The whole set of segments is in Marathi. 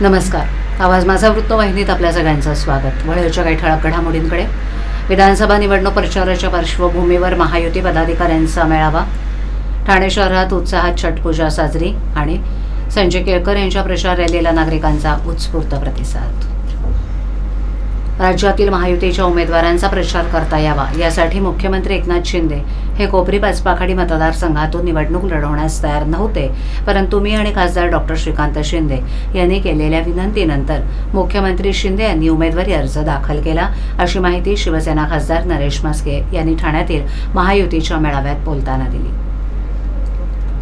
नमस्कार. आवाज माझा वृत्तवाहिनीत आपल्या सगळ्यांचं स्वागत. वळेच्या काही ठळक घडामोडींकडे. विधानसभा निवडणूक प्रचाराच्या पार्श्वभूमीवर महायुती पदाधिकाऱ्यांचा मेळावा. ठाणे शहरात उत्साहात छटपूजा साजरी आणि संजय केळकर यांच्या प्रचार रॅलीला नागरिकांचा उत्स्फूर्त प्रतिसाद. राज्यातील महायुतीच्या उमेदवारांचा प्रचार करता यावा. यासाठी मुख्यमंत्री एकनाथ शिंदे हे कोपरी पाचपाखाडी मतदारसंघातून निवडणूक लढवण्यास तयार नव्हते. परंतु मी आणि खासदार डॉक्टर श्रीकांत शिंदे यांनी केलेल्या विनंतीनंतर मुख्यमंत्री शिंदे यांनी उमेदवारी अर्ज दाखल केला. अशी माहिती शिवसेना खासदार नरेश म्हस्के यांनी ठाण्यातील महायुतीच्या मेळाव्यात बोलताना दिली.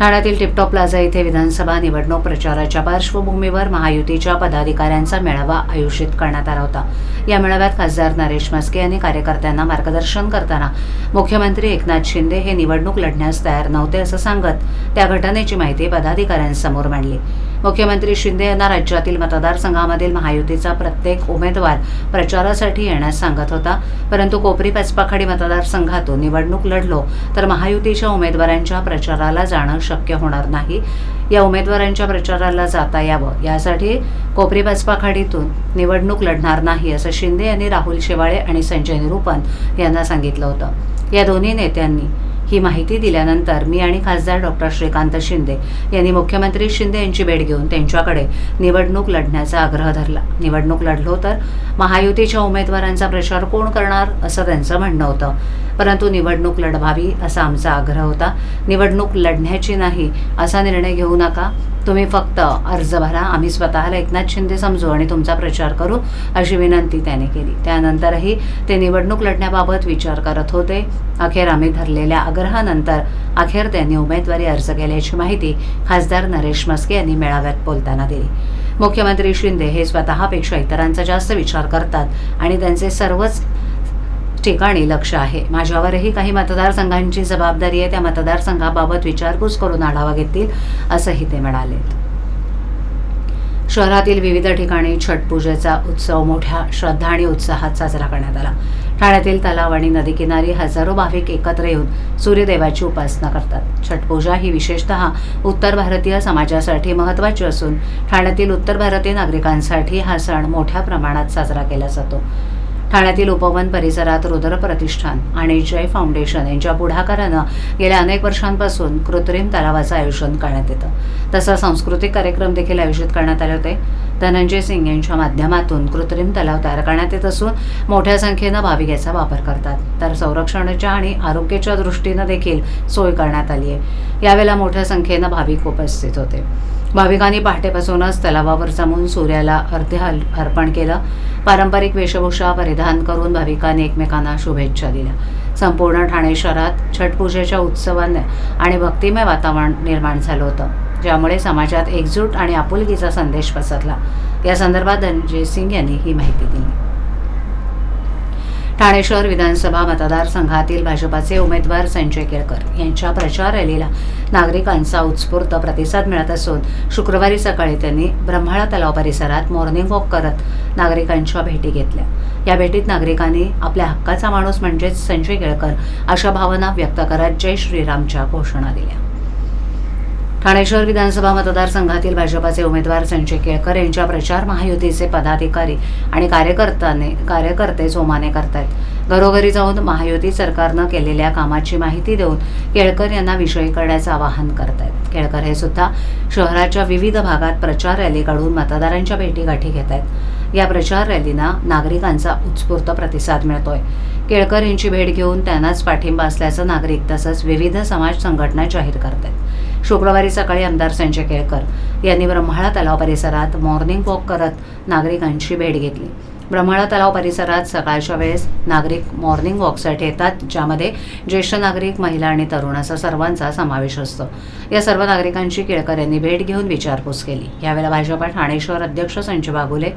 ठाण्यातील टिपटॉप प्लाझा येथे विधानसभा निवडणूक प्रचाराच्या पार्श्वभूमीवर महायुतीच्या पदाधिकाऱ्यांचा मेळावा आयोजित करण्यात आला होता. या मेळाव्यात खासदार नरेश म्हस्के यांनी कार्यकर्त्यांना मार्गदर्शन करताना मुख्यमंत्री एकनाथ शिंदे हे निवडणूक लढण्यास तयार नव्हते असं सांगत त्या घटनेची माहिती पदाधिकाऱ्यांसमोर मांडली. मुख्यमंत्री शिंदे यांना राज्यातील मतदारसंघामधील महायुतीचा प्रत्येक उमेदवार प्रचारासाठी येण्यास सांगत होता. परंतु कोपरी पाचपाखाडी मतदारसंघातून निवडणूक लढलो तर महायुतीच्या उमेदवारांच्या प्रचाराला जाणं शक्य होणार नाही. या उमेदवारांच्या प्रचाराला जाता यावं. यासाठी कोपरी पाचपाखाडीतून निवडणूक लढणार नाही असं शिंदे यांनी राहुल शेवाळे आणि संजय निरुपन यांना सांगितलं होतं. या दोन्ही नेत्यांनी ही माहिती दिल्यानंतर मी आणि खासदार डॉक्टर श्रीकांत शिंदे यांनी मुख्यमंत्री शिंदे यांची भेट घेऊन त्यांच्याकडे निवडणूक लढण्याचा आग्रह धरला. निवडणूक लढलो तर महायुतीच्या उमेदवारांचा प्रचार कोण करणार असं त्यांचं म्हणणं होतं. परंतु निवडणूक लढवावी असा आमचा आग्रह होता. निवडणूक लढण्याची नाही असा निर्णय घेऊ नका. तुम्ही फक्त अर्ज भरा आम्ही स्वतःला एकनाथ शिंदे समजू आणि तुमचा प्रचार करू अशी विनंती त्याने केली. त्यानंतरही ते निवडणूक लढण्याबाबत विचार करत होते. अखेर आम्ही धरलेल्या आग्रहानंतर अखेर त्यांनी उमेदवारी अर्ज केल्याची माहिती खासदार नरेश मस्के यांनी मेळाव्यात बोलताना दिली. मुख्यमंत्री शिंदे हे स्वतःपेक्षा इतरांचा जास्त विचार करतात आणि त्यांचे सर्वच ठिकाणी लक्ष आहे. माझ्यावरही काही मतदारसंघांची जबाबदारी आहे. त्या मतदारसंघाबाबत विचारपूस करून आढावा घेतील असंही ते म्हणाले. शहरातील विविध ठिकाणी छटपूजेचा उत्सव मोठ्या श्रद्धा आणि उत्साहात साजरा करण्यात आला. ठाण्यातील तलाव आणि नदीकिनारी हजारो भाविक एकत्र येऊन सूर्यदेवाची उपासना करतात. छटपूजा ही विशेषतः उत्तर भारतीय समाजासाठी महत्त्वाची असून ठाण्यातील उत्तर भारतीय नागरिकांसाठी हा सण मोठ्या प्रमाणात साजरा केला जातो. ठाण्यातील उपवन परिसरात रुद्र प्रतिष्ठान आणि जय फाउंडेशन यांच्या पुढाकारानं गेल्या अनेक वर्षांपासून कृत्रिम तलावाचं आयोजन करण्यात येतं. तसं सांस्कृतिक कार्यक्रम देखील आयोजित करण्यात आले होते. धनंजय सिंग यांच्या माध्यमातून कृत्रिम तलाव तयार करण्यात येत असून मोठ्या संख्येनं भाविक याचा वापर करतात. तर संरक्षणाच्या आणि आरोग्याच्या दृष्टीनं देखील सोय करण्यात आली आहे. यावेळेला मोठ्या संख्येनं भाविक उपस्थित होते. भाविकांनी पहाटेपासूनच तलावावर जमून सूर्याला अर्ध्य अर्पण केलं. पारंपरिक वेशभूषा परिधान करून भाविकांनी एकमेकांना शुभेच्छा दिल्या. संपूर्ण ठाणे शहरात छटपूजेच्या उत्सवाने आणि भक्तिमय वातावरण निर्माण झालं होतं. ज्यामुळे समाजात एकजूट आणि आपुलकीचा संदेश पसरला. या संदर्भात धनंजय सिंग यांनी ही माहिती दिली. ठाणे शहर विधानसभा मतदारसंघातील भाजपाचे उमेदवार संजय केळकर यांच्या प्रचार रॅलीला नागरिकांचा उत्स्फूर्त प्रतिसाद मिळत असून शुक्रवारी सकाळी त्यांनी ब्रह्माळा तलाव परिसरात मॉर्निंग वॉक करत नागरिकांच्या भेटी घेतल्या. या भेटीत नागरिकांनी आपल्या हक्काचा माणूस म्हणजेच संजय केळकर अशा भावना व्यक्त करत जय श्रीरामच्या घोषणा दिल्या. ठाणे शहर विधानसभा मतदारसंघातील भाजपाचे उमेदवार संजय केळकर यांच्या प्रचार महायुतीचे पदाधिकारी आणि कार्यकर्त्याने कार्यकर्ते जोमाने करतायत. घरोघरी जाऊन महायुती सरकारनं केलेल्या कामाची माहिती देऊन केळकर यांना विषयी करण्याचं आवाहन करतायत. केळकर हे सुद्धा शहराच्या विविध भागात प्रचार रॅली काढून मतदारांच्या भेटीगाठी घेत आहेत या प्रचार रॅलींना नागरिकांचा उत्स्फूर्त प्रतिसाद मिळतोय. केळकर यांची भेट घेऊन त्यांनाच पाठिंबा असल्याचं नागरिक तसंच विविध समाज संघटना जाहीर करत आहेत शुक्रवारी सकाळी आमदार संजय केळकर यांनी ब्रह्माळा तलाव परिसरात मॉर्निंग वॉक करत नागरिकांची भेट घेतली. ब्रह्माळा तलाव परिसरात सकाळच्या वेळेस नागरिक मॉर्निंग वॉकसाठी येतात ज्यामध्ये ज्येष्ठ नागरिक महिला आणि तरुण असा सर्वांचा समावेश असतो. या सर्व नागरिकांची केळकर यांनी भेट घेऊन विचारपूस केली. यावेळेला भाजपा ठाणे शहर अध्यक्ष संजय बागुले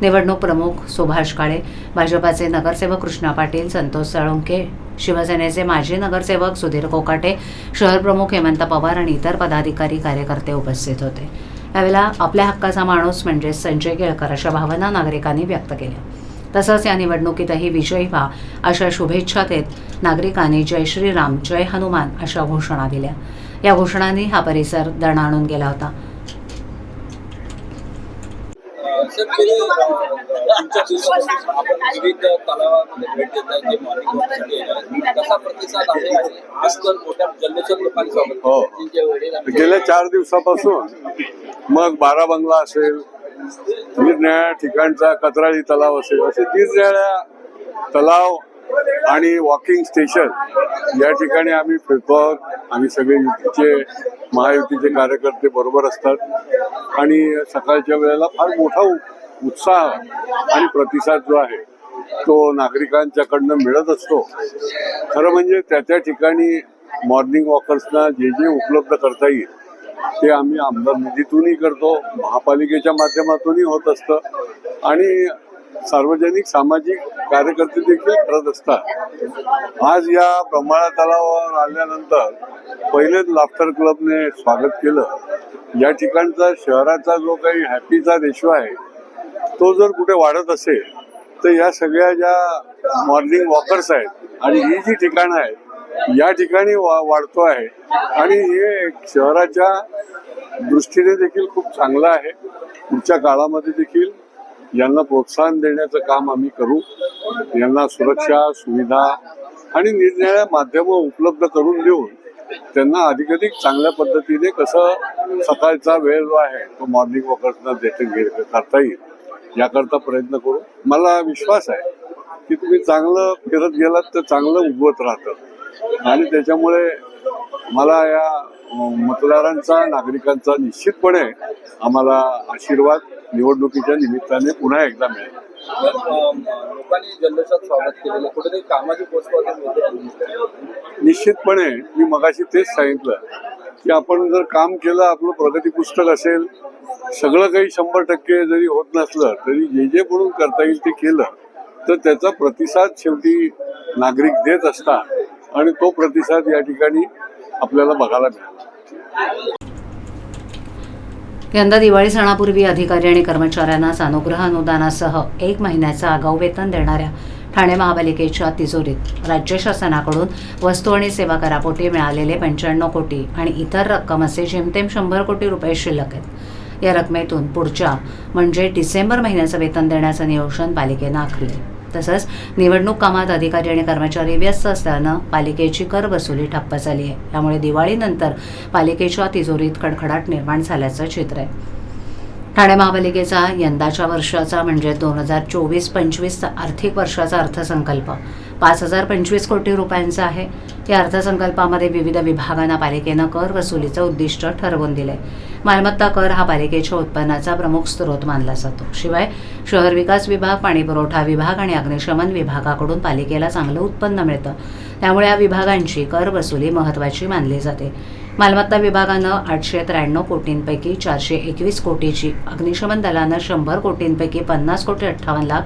निवडणूक प्रमुख सुभाष काळे भाजपाचे नगरसेवक कृष्णा पाटील संतोष साळुंके शिवसेनेचे माजी नगरसेवक सुधीर कोकाटे शहर प्रमुख हेमंत पवार आणि इतर पदाधिकारी कार्यकर्ते उपस्थित होते. त्यावेळेला आपल्या हक्काचा माणूस म्हणजे संजय केळकर अशा भावना नागरिकांनी व्यक्त केल्या. तसंच या निवडणुकीतही विजयी व्हा अशा शुभेच्छा देत नागरिकांनी जय श्रीराम जय हनुमान अशा घोषणा दिल्या. या घोषणांनी हा परिसर दणाणून गेला होता. हो. गेल्या चार दिवसापासून मग बारा बंगला असेल निरनिळ्या ठिकाणचा कचराळी तलाव असेल असे निरनिळ्या तलाव आणि वॉकिंग स्टेशन या ठिकाणी आम्ही फिरतो. आम्ही सगळे युतीचे महायुतीचे कार्यकर्ते बरोबर असतात. आणि सकाळच्या वेळेला फार मोठा उत्साह आणि प्रतिसाद जो आहे तो नागरिकांच्याकडनं मिळत असतो. खरं म्हणजे त्या त्या ठिकाणी मॉर्निंग वॉकर्सना जे जे उपलब्ध करता येईल ते आम्ही आमदार निधीतूनही करतो महापालिकेच्या माध्यमातूनही होत असतं. आणि सार्वजनिक सामाजिक कार्यकर्ते देखील करत असतात. आज या ब्रह्माळा तलावावर आल्यानंतर पहिलेच लाफ्टर क्लबने स्वागत केलं. या ठिकाणचा शहराचा जो काही हॅपीचा रेशो आहे तो जर कुठे वाढत असेल तर या सगळ्या ज्या मॉर्निंग वॉकर्स आहेत आणि ही जी ठिकाणं आहेत या ठिकाणी वा वाढतो आहे. आणि हे शहराच्या दृष्टीने देखील खूप चांगलं आहे. पुढच्या काळामध्ये देखील यांना प्रोत्साहन देण्याचं काम आम्ही करू. यांना सुरक्षा सुविधा आणि निरनिळ्या माध्यमं उपलब्ध करून देऊन त्यांना अधिकाधिक चांगल्या पद्धतीने कसं सकाळचा वेळ जो आहे तो मॉर्निंग वॉकर्सना देखील घे- करता येईल याकरता प्रयत्न करू. मला विश्वास आहे की तुम्ही चांगलं फिरत गेलात तर चांगलं उगवत राहतं. आणि त्याच्यामुळे मला या मतदारांचा नागरिकांचा निश्चितपणे आम्हाला आशीर्वाद निवडणुकीच्या निमित्ताने पुन्हा एकदा मिळेल. तर, अ, लोकांनी जल्लोषात स्वागत केलेलं कुठेतरी कामाची पोचपावती निश्चितपणे मी मगाशी तेच सांगितलं की आपण जर काम केलं आपलं प्रगती पुस्तक असेल सगळं काही शंभर टक्के जरी होत नसलं तरी जे जे म्हणून करता येईल ते केलं तर त्याचा प्रतिसाद शेवटी नागरिक देत असतात. आणि तो प्रतिसाद या ठिकाणी आपल्याला बघायला मिळाला. यंदा दिवाळी सणापूर्वी अधिकारी आणि कर्मचाऱ्यांना सानुग्रह अनुदानासह एक महिन्याचं आगाऊ वेतन देणाऱ्या ठाणे महापालिकेच्या तिजोरीत राज्य शासनाकडून वस्तू आणि सेवा करापोटी मिळालेले पंच्याण्णव कोटी आणि इतर रक्कम असे जेमतेम शंभर कोटी रुपये शिल्लक आहेत. या रकमेतून पुढच्या म्हणजे डिसेंबर महिन्याचं वेतन देण्याचं नियोजन पालिकेनं आखलं तसंच निवडणूक कामात अधिकारी आणि कर्मचारी व्यस्त असल्यानं पालिकेची कर वसुली ठप्प झाली आहे. त्यामुळे दिवाळीनंतर पालिकेच्या तिजोरीत खडखडाट निर्माण झाल्याचं चित्र आहे. ठाणे महापालिकेचा यंदाच्या वर्षाचा म्हणजे दोन हजार चोवीस पंचवीसचा आर्थिक वर्षाचा अर्थसंकल्प. पाच हजार पंचवीस कोटी रुपयांचा आहे. या अर्थसंकल्पामध्ये विविध विभागांना पालिकेनं कर वसुलीचं उद्दिष्ट ठरवून दिलंय. मालमत्ता कर हा पालिकेच्या उत्पन्नाचा प्रमुख स्रोत मानला जातो. शिवाय शहर विकास विभाग पाणीपुरवठा विभाग आणि अग्निशमन विभागाकडून पालिकेला चांगलं उत्पन्न मिळतं. त्यामुळे या विभागांची कर वसुली महत्त्वाची मानली जाते. मालमत्ता विभागानं आठशे त्र्याण्णव कोटींपैकी चारशे एकवीस कोटीची अग्निशमन दलानं शंभर कोटींपैकी पन्नास कोटी अठ्ठावन्न लाख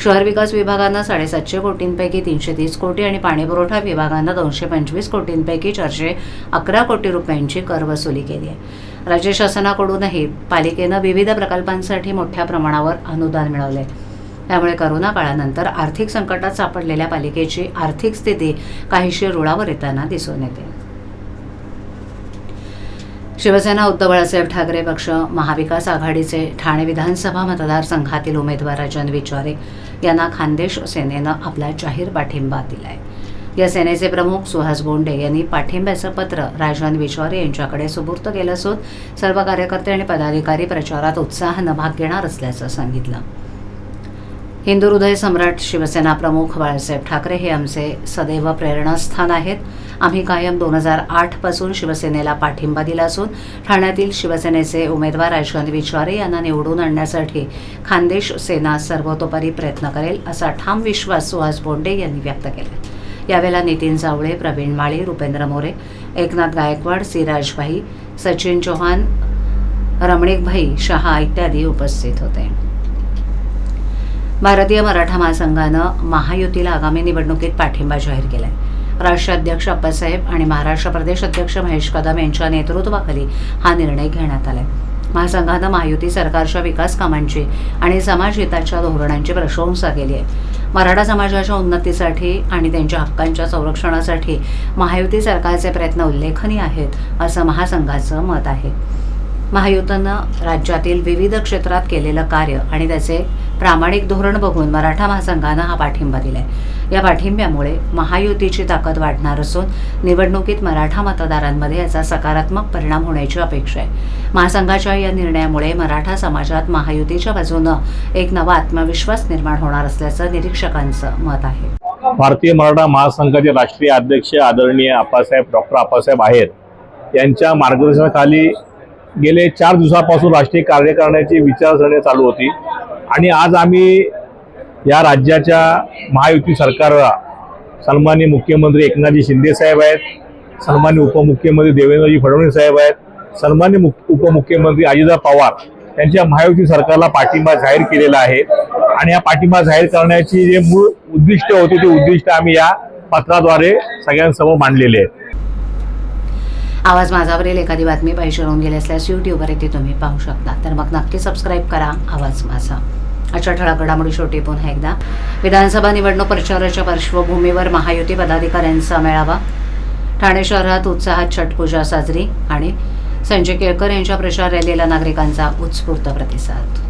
शहर विकास विभागानं साडेसातशे कोटींपैकी तीनशे तीस कोटी आणि पाणीपुरवठा विभागानं दोनशे पंचवीस कोटींपैकी चारशे अकरा कोटी रुपयांची कर वसुली केली आहे. राज्य शासनाकडूनही पालिकेनं विविध प्रकल्पांसाठी मोठ्या प्रमाणावर अनुदान मिळवले त्यामुळे करोना काळानंतर आर्थिक संकटात सापडलेल्या पालिकेची आर्थिक स्थिती काहीशी रुळावर येताना दिसून येते. शिवसेना उद्धव बाळासाहेब ठाकरे पक्ष महाविकास आघाडीचे ठाणे विधानसभा मतदारसंघातील उमेदवार अजन विचारे यांना खानदेश सेनेनं आपला जाहीर पाठिंबा दिलाय. या सेनेचे प्रमुख सुहास बोंडे यांनी पाठिंब्याचं पत्र राजन विचारे यांच्याकडे सुपूर्त केलं असून सर्व कार्यकर्ते आणि पदाधिकारी प्रचारात उत्साहानं भाग घेणार असल्याचं सांगितलं. हिंदू हृदय सम्राट शिवसेना प्रमुख बाळासाहेब ठाकरे हे आमचे सदैव प्रेरणास्थान आहेत. आम्ही कायम दोन हजार आठपासून शिवसेनेला पाठिंबा दिला असून ठाण्यातील शिवसेनेचे उमेदवार यशवंत विचारे यांना निवडून आणण्यासाठी खानदेश सेना सर्वतोपरी प्रयत्न करेल असा ठाम विश्वास सुहास बोंडे यांनी व्यक्त केला. यावेळेला नितीन जावळे प्रवीण माळी रुपेंद्र मोरे एकनाथ गायकवाड सिराजभाई सचिन चौहान रमणिकभाई शहा इत्यादी उपस्थित होते. भारतीय मराठा महासंघानं महायुतीला आगामी निवडणुकीत पाठिंबा जाहीर केला आहे राष्ट्राध्यक्ष अप्पासाहेब आणि महाराष्ट्र प्रदेश अध्यक्ष महेश कदम यांच्या नेतृत्वाखाली हा निर्णय घेण्यात आलाय. महासंघानं महायुती सरकारच्या विकास कामांची आणि समाजहिताच्या धोरणांची प्रशंसा केली आहे. मराठा समाजाच्या उन्नतीसाठी आणि त्यांच्या हक्कांच्या संरक्षणासाठी महायुती सरकारचे प्रयत्न उल्लेखनीय आहेत असं महासंघाचं मत आहे. महायुतीनं राज्यातील विविध क्षेत्रात केलेलं कार्य आणि त्याचे प्रामाणिक धोरण बघून मराठा महासंघानं हा पाठिंबा दिला आहे या पाठिंब्यामुळे महायुतीची ताकद वाढणार असून निवडणुकीत मराठा मतदारांमध्ये याचा सकारात्मक परिणाम होण्याची अपेक्षा आहे. महासंघाच्या या निर्णयामुळे मराठा समाजात महायुतीच्या बाजूनं एक नवा आत्मविश्वास निर्माण होणार असल्याचं निरीक्षकांचं मत आहे. भारतीय मराठा महासंघाचे राष्ट्रीय अध्यक्ष आदरणीय आप्पासाहेब डॉक्टर आप्पासाहेब आहेत. यांच्या मार्गदर्शनाखाली गेले चार दिवसापासून राष्ट्रीय कार्य करण्याची विचारसरणी चालू होती. आणि आज आम्ही या राज्याच्या महायुती सरकारला सन्मान्य मुख्यमंत्री एकनाथजी शिंदे साहेब आहेत सन्मान्य उपमुख्यमंत्री देवेंद्रजी फडणवीस साहेब आहेत सन्मान्य मुख उपमुख्यमंत्री अजितदादा पवार यांच्या महायुती सरकारला पाठिंबा जाहीर केलेला आहे. आणि हा पाठिंबा जाहीर करण्याची जे मूळ उद्दिष्ट होते ते उद्दिष्ट आम्ही या पत्राद्वारे सगळ्यांसमोर मांडलेले आहेत आवाज माझावरील एखादी बातमी पाहिजे राहून गेली असल्यास यूट्यूबवर ते तुम्ही पाहू शकता. तर मग नक्की सबस्क्राईब करा आवाज माझा. आजच्या ठळक घडामोडी शेवटी पुन्हा एकदा. विधानसभा निवडणूक प्रचाराच्या पार्श्वभूमीवर महायुती पदाधिकाऱ्यांचा मेळावा. ठाणे शहरात उत्साहात छटपूजा साजरी आणि संजय केळकर यांच्या प्रचार रॅलीला नागरिकांचा उत्स्फूर्त प्रतिसाद.